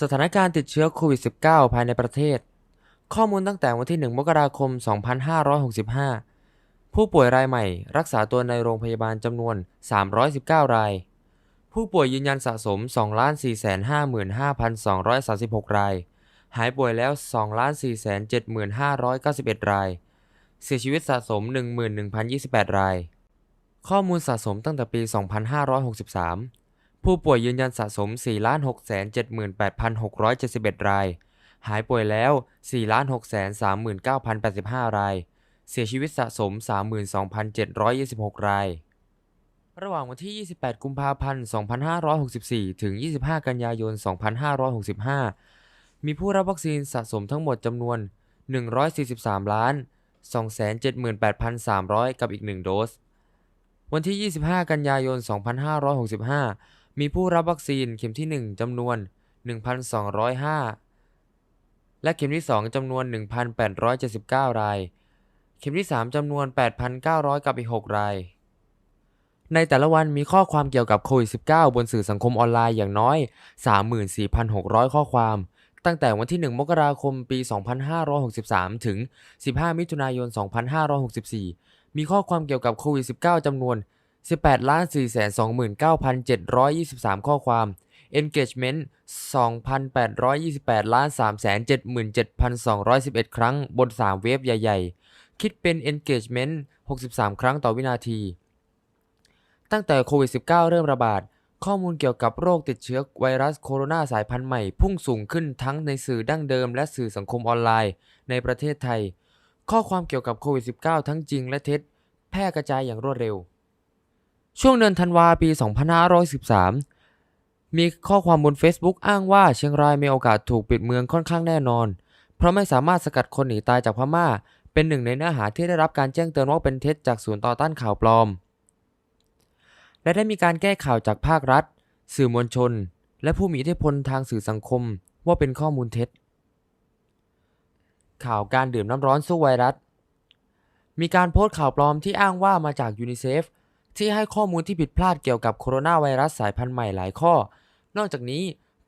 สถานการณ์ติดเชื้อโควิด -19 ภายในประเทศ ข้อมูลตั้งแต่วันที่ 1 มกราคม 2565 ผู้ป่วยรายใหม่ รักษาตัวในโรงพยาบาลจำนวน 319 ราย ผู้ป่วยยืนยันสะสม 2,455,236 ราย หายป่วยแล้ว 2,475,91ราย เสียชีวิตสะสม 11,028 ราย ข้อมูลสะสมตั้งแต่ปี 2563 ผู้ป่วยยืนยันสะสม 4,678,671 ราย หายป่วยแล้ว 4,639,085 ราย เสียชีวิตสะสม 32,726 ราย ระหว่างวันที่ 28 กุมภาพันธ์ 2564 ถึง 25 กันยายน 2565 มีผู้รับวัคซีนสะสมทั้งหมดจำนวน 143 ล้าน 278,300 กับอีก 1 โดส วันที่ 25 กันยายน 2565 มีผู้รับวัคซีนเข็มที่ 1จำนวน 1,205 และเข็มที่ 2จำนวน 1,879 ราย เข็มที่ 3จำนวน 8,900 กับอีก 6 ราย ในแต่ละวันมีข้อความเกี่ยวกับโควิด -19 บนสื่อสังคมออนไลน์อย่างน้อย 34,600 ข้อความ ตั้งแต่วันที่ 1 มกราคม ปี 2563 ถึง 15 มิถุนายน 2564 มีข้อความเกี่ยวกับโควิด -19 จำนวน 18 429,723 ข้อความ engagement 2,828ล้าน377,211 ครั้งบน 3 เว็บใหญ่ ๆ คิดเป็น engagement 63 ครั้งต่อวินาที ตั้งแต่โควิด -19 เริ่มระบาด ข้อมูลเกี่ยวกับโรคติดเชื้อไวรัสโคโรนาสายพันธุ์ใหม่พุ่งสูงขึ้นทั้งในสื่อดั้งเดิมและสื่อสังคมออนไลน์ ในประเทศไทย ข้อความเกี่ยวกับโควิด -19 ทั้งจริงและเท็จ แพร่กระจายอย่างรวดเร็ว ช่วงเดือนธันวาปี 2513 มีข้อความบน Facebook อ้างว่าเชียงรายมีโอกาสถูกปิดเมืองค่อนข้างแน่นอน เพราะไม่สามารถสกัดคนหนีตายจากพม่า เป็นหนึ่งในเนื้อหาที่ได้รับการแจ้งเตือนว่าเป็นเท็จจากศูนย์ต่อต้านข่าวปลอม และได้มีการแก้ข่าวจากภาครัฐ สื่อมวลชน และผู้มีอิทธิพลทางสื่อสังคมว่าเป็นข้อมูลเท็จ ข่าวการดื่มน้ำร้อนสู้ไวรัส มีการโพสต์ข่าวปลอมที่อ้างว่ามาจากยูนิเซฟ ที่ให้ข้อมูลที่ผิดพลาดเกี่ยวกับโคโรนาไวรัสสายพันธุ์ใหม่หลายข้อ นอกจากนี้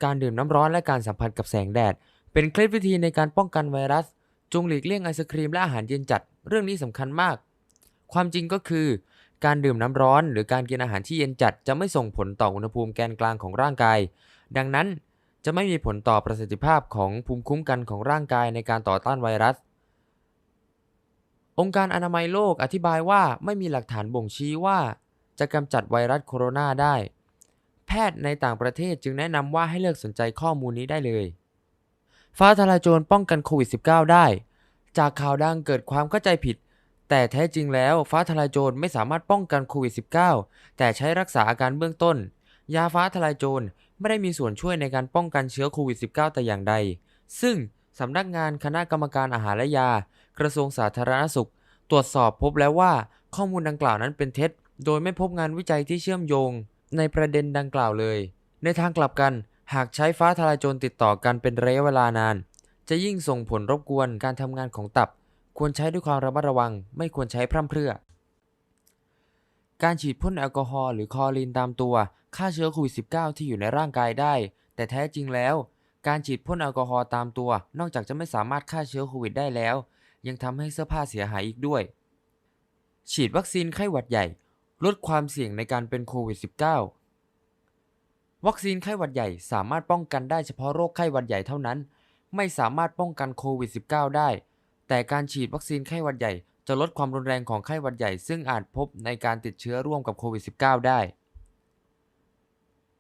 การดื่มน้ำร้อนและการสัมผัสกับแสงแดด เป็นเคล็ดวิธีในการป้องกันไวรัส จงหลีกเลี่ยงไอศครีมและอาหารเย็นจัด เรื่องนี้สำคัญมาก ความจริงก็คือ การดื่มน้ำร้อน หรือการกินอาหารที่เย็นจัด จะไม่ส่งผลต่ออุณหภูมิแกนกลางของร่างกาย ดังนั้นจะไม่มีผลต่อประสิทธิภาพของภูมิคุ้มกันของร่างกายในการต่อต้านไวรัส องค์การอนามัยโลกอธิบายว่าไม่มีหลักฐานบ่งชี้ว่า จะกำจัดไวรัสโคโรนาได้ แพทย์ในต่างประเทศจึงแนะนำว่าให้เลิกสนใจข้อมูลนี้ได้เลย ฟ้าทลายโจรป้องกันโควิด -19 ได้ จากข่าวดังเกิดความเข้าใจผิด แต่แท้จริงแล้วฟ้าทลายโจรไม่สามารถป้องกันโควิด -19 แต่ใช้รักษาอาการเบื้องต้น ยาฟ้าทลายโจรไม่ได้มีส่วนช่วยในการป้องกันเชื้อโควิด -19 แต่อย่างใด ซึ่งสำนักงานคณะกรรมการอาหารและยา กระทรวงสาธารณสุข ตรวจสอบพบแล้วว่าข้อมูลดังกล่าวนั้นเป็นเท็จ โดยไม่พบงานวิจัยที่เชื่อมโยง ในประเด็นดังกล่าวเลย ในทางกลับกัน หากใช้ฟ้าทลายโจรติดต่อกันเป็นระยะเวลานาน จะยิ่งส่งผลรบกวนการทำงานของตับ ควรใช้ด้วยความระมัดระวัง ไม่ควรใช้พร่ำเพรื่อ การฉีดพ่นแอลกอฮอล์หรือคลอรีนตามตัวฆ่าเชื้อโควิด -19 ที่อยู่ในร่างกายได้ แต่แท้จริงแล้ว การฉีดพ่นแอลกอฮอล์ตามตัว นอกจากจะไม่สามารถฆ่าเชื้อโควิดได้แล้ว ยังทำให้เสื้อผ้าเสียหายอีกด้วย ฉีดวัคซีนไข้หวัดใหญ่ ลดความเสี่ยงในการเป็นโควิด -19 วัคซีนไข้หวัดใหญ่สามารถป้องกันได้เฉพาะโรคไข้หวัดใหญ่เท่านั้น ไม่สามารถป้องกันโควิด -19 ได้ แต่การฉีดวัคซีนไข้หวัดใหญ่จะลดความรุนแรงของไข้หวัดใหญ่ ซึ่งอาจพบในการติดเชื้อร่วมกับโควิด -19 ได้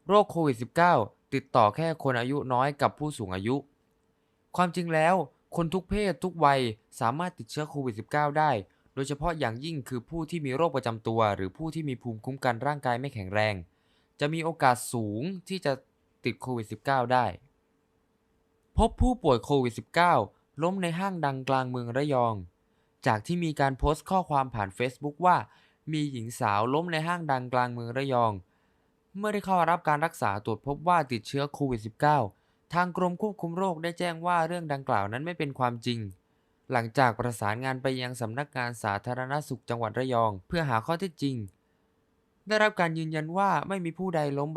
โรคโควิด -19 ติดต่อแค่คนอายุน้อยกับผู้สูงอายุ ความจริงแล้ว คนทุกเพศทุกวัยสามารถติดเชื้อโควิด -19 ได้ โดยเฉพาะอย่างยิ่งคือผู้ที่มีโรคประจำตัว หรือผู้ที่มีภูมิคุ้มกันร่างกายไม่แข็งแรง จะมีโอกาสสูงที่จะติดโควิด -19 ได้ พบผู้ป่วยโควิด -19 ล้มในห้างดังกลางเมืองระยอง จากที่มีการโพสต์ข้อความผ่าน Facebook ว่า มีหญิงสาวล้มในห้างดังกลางเมืองระยอง เมื่อได้เข้ารับการรักษาตรวจพบว่าติดเชื้อโควิด -19 ทางกรมควบคุมโรคได้แจ้งว่าเรื่องดังกล่าวนั้นไม่เป็นความจริง หลังจากประสานงานไปยังสำนักงานสาธารณสุขจังหวัดระยอง เพื่อหาข้อเท็จจริง ได้รับการยืนยันว่าไม่มีผู้ใดล้มบ